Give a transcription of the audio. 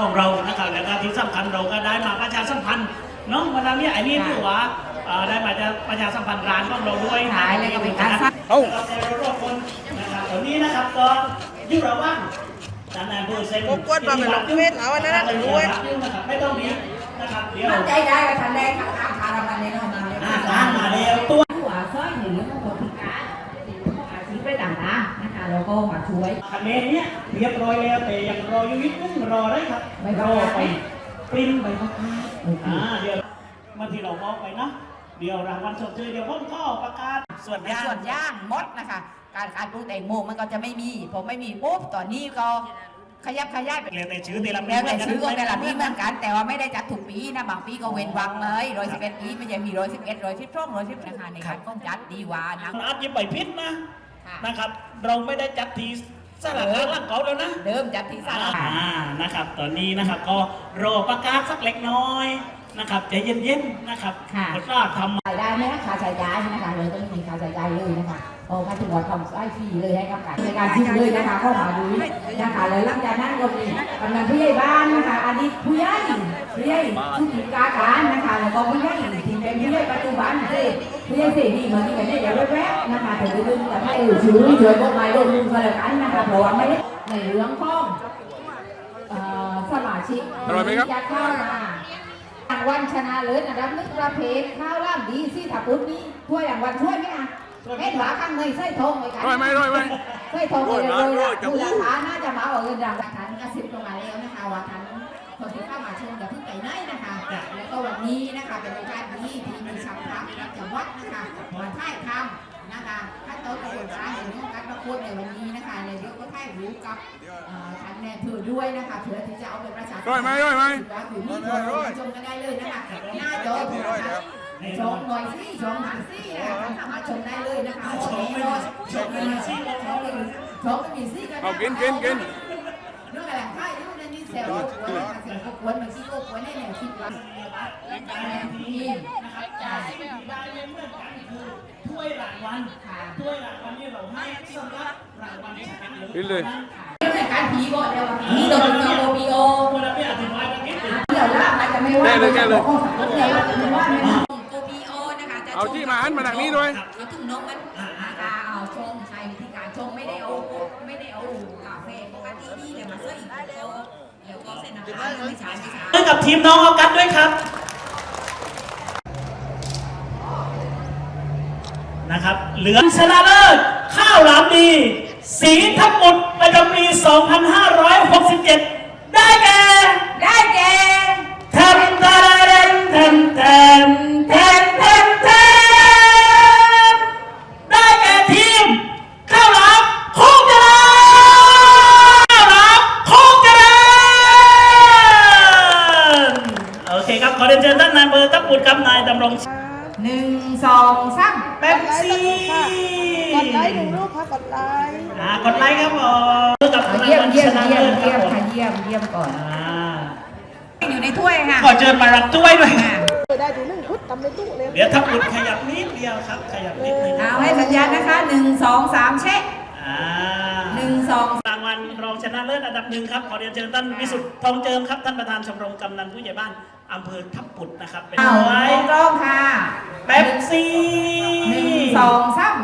ของเรานะครับแล้วก็ที่สำคัญเราก็ได้มาประชาสัมพันธ์เนาะวันนี้ไอ้นี่ถือว่าเอ่อได้มาจะประชาสัมพันธ์ร้านของเราด้วยขายเลยก็เป็นการสร้าง เอ้าในรอบคนนะครับตอนนี้นะครับก็อยุ่ระว่างด้านในเบอร์เซ็นผมกดมาเป็นหลักเวทเอาอันนั้นนะไม่รู้เว้ยนะครับไม่ต้องนี้นะครับเดี๋ยวมั่นใจได้ว่าทันแรกค่ะตามคาราบันแน่นอนมาเลยอ่าร้านมาแล้วตัว หัวสร้อยหรือคนพิการอา ชีพได้ต่างๆนะคะแล้วก็มาช่วยคะแนนเนี้ยเรียบร้อยแล้วแต่ยังรออยู่นิดนึงรอได้ครับใบรประอกาศไปปริ้นใบประกาศโอเคอ่าเดี๋ยวมาที่เราบอกไปนะเดี๋ยวรางวัลชมเชยเดี๋ยวผมก็ประกาศส่วนในย่างส่วนย่างมดนะคะ การการปลูกแตงโมมันก็จะไม่มีพอไม่มีปุ๊บตอนนี้ก็ขยับขยายไปเรียนแต่ชื่อแต่ละแล้วแต่ชื่อของแต่ละปีเหมือนกัน แต่ว่าไม่ได้จัดถูกปีนะบางปีก็เว้นวังเลยร้อยสิบเอ็ดปีไม่ใช่มีร้อยสิบเอ็ดร้อยสิบสองร้อยสิบนะคะในการก้องจัดดีกว่านะอาจจะไปพิษนะ ค่ะนะครับ เราไม่ได้จัดทีสลัดทางล่างเขาแล้วนะ เดิมจัดที่สาอ่ารานะครับ ตอนนี้นะครับก็รอประกาศสักเล็กน้อยนะครับใจเย็นๆนะครับแล้วก็ทำรายได้ไหมคะค่าใช้จ่ายนะคะเลยต้องมีค่าใช้จ่ายเลยนะคะพอมาถึงวันทำไส้ฟรีเลยให้กับการในการชิมเลยนะคะเข้ามาดูนะคะแล้วหลังจากนั้นก็มีกำนันผู้ใหญ่บ้านนะคะอดีตผู้ใหญ่ผู้ใหญ่ผู้กิจการการนะคะแล้วก็ผู้ใหญ่ที่ เป็นผู้ใหญ่ปัจจุบันที่ผู้ใหญ่เสรีเหมือนที่กันได้อย่างแวบๆนะคะแต่เรื่องแต่ให้ชื่อช่วยพวกนายลงมือกันแล้วกันนะคะเพราะว่าไม่ได้ในเรื่องของสมาชิกอร่อยไหมครับที่จะเข้ามารางวัลชนะเลิศอันดับหนึ่งประเภทข้าวร่ามดีสิถ้าปุ๊บนี้ถ้วยรางวัลถ้วยไหมอะเห็นหวาข้างในใส่ทองไว้กันร่อยไหมร่อยไหมใส่ทองเลยเลยยจังมูลค่าน่าจะมาเอาเงินรางวัลทันกระซิบลงมาแล้วนะคะว่าทัน คนที่เข้ามาชมอย่าเพิ่งไปไหนนะคะ แล้วก็วันนี้นะคะเป็นโอกาสดีที่มีชาวพระประจำวัดนะคะมาถ่ายทำนะคะขั้นตอนกระบวนการในเรื่องการประกวดในวันนี้นะคะในเรื่องก็ถ่ายรู้กับเอ่อทางแนนเธอด้วยนะคะเพื่อที่จะเอาไปประชาสัมพันธ์ร่อยไหมร่อยไหมว่าอยู่นี่ชมกันได้เลยนะคะหน้าจอโทรทัศน์ชมหน่อยสิชมหันสินะคะสามารถชมได้เลยนะคะโอเครอชมไม่มีสิชมไม่มีชมไม่มีสิกันเอากินกินกินเรื่องอะไรค่ายเรื่องนั้นนี่ แซวกวนนะคะแซวกวนมันสิโก้กวนให้แนวคิดว่านี่นะคะจ่ายถ้วยรางวัลค่ะถ้วยรางวัลที่เราให้สำหรับรางวัลชนะเลิศกินเลยเรื่องการผีก่อนเดี๋ยวผีโดนโอพีโอคนละพี่อธิบายกันนิดหนึงเดี๋ยวล่ามันจะไม่ว่าแก้เลยแก้เลยเดี๋ยวล่าจะไม่ว่าไม่โอพีโอนะคะจะเอาที่มาหันมาทางนี้ด้วยเอาถุงนมมันนะคะเอาชงใช้วิธีการชงไม่ได้เอาไม่ได้เอากาแฟปกตินี่เลยมาใส่อีกแล้ว ก็เส้นน้ำตาลไม่ใช่ไม่ใช่ให้กับทีมน้องออกัสด้วยครับ นะครับ เหลืองชนะเลิศข้าวหลามดี สีทับหมุดประจำปี 2567 ได้แก่ ได้แก่ คครับขอเรียนเชิญท่านนายอำเบอร์ทับบุตรครับนายดำรงหนึ่งสองสามเป๊ปซี่กดไลค์ดูรูปค่ะกดไลค์อ่ากดไลค์ครับผมกับรางเยี่ยมวัลเยี่ยชมนะเยี่ยเลิมศครัเยี่ยบมผมค่ะเยี่ยมเยี่ยมก่อนอ่าอยู่ในถ้วยค่ะขอเชิญมารับถ้วยด้วยค่ะเปิดได้ดูหนึ่งพุทธทำเป็นตู้เลยเดี๋ยวทับบุตรขยับนิดเดียวครับขยับนิดนึงเอาให้สัญญาณนะคะหนึ่งสองสามเช็คอ่าหนึ่งสองรางวัลร องชนะเลิศอันดับหนึ่งครับขอเรียนเชิญท่านวิสุทธิ์ทองเจิมครับ ท่านประธานชมรมกำนันผู้ใหญ่บ้านอำเภอทับปุดนะครับเป็นเอาไว้กล้องค่ะเป๊ปซี่หนึ่งสองสาม